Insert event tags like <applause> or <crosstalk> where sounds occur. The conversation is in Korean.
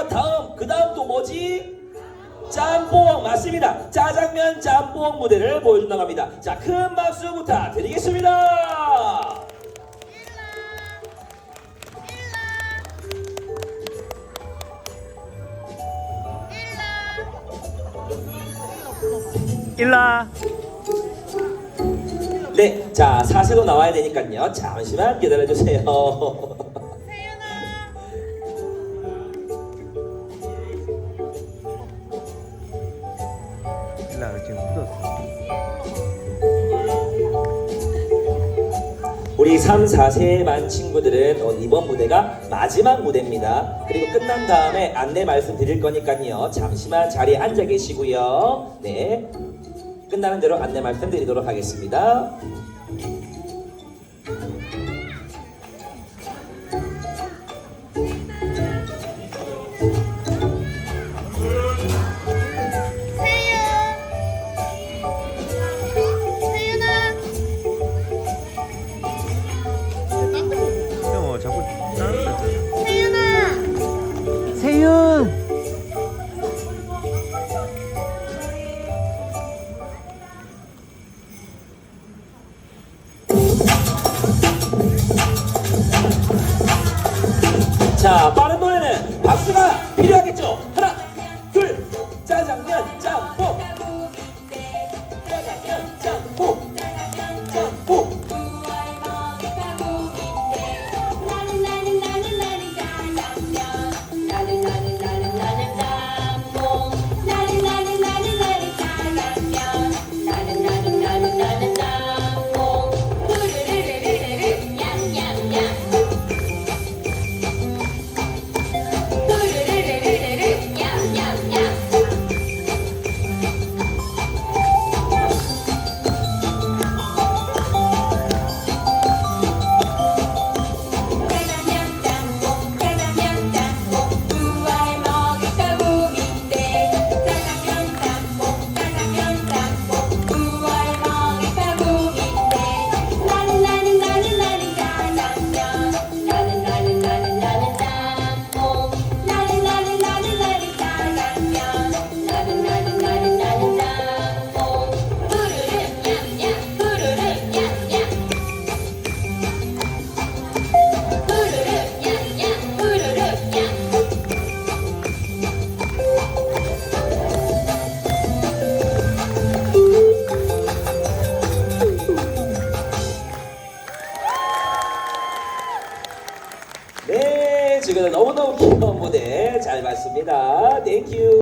짜장면 다음 그 다음 또 뭐지? 짬뽕 맞습니다. 짜장면 짬뽕 무대를 보여준다고 합니다. 자, 큰 박수 부탁드리겠습니다. 일라 네, 자, 사세도 나와야 되니까요. 잠시만 기다려주세요. <laughs> 일라 지금 묻었어 우리 3, 4세 만 친구들은 오늘 이번 무대가 마지막 무대입니다. 그리고 끝난 다음에 안내 말씀 드릴 거니까요. 잠시만 자리에 앉아 계시고요. 네. 끝나는 대로 안내 말씀 드리도록 하겠습니다. 지금 너무너무 귀여운 무대 잘 봤습니다. 땡큐.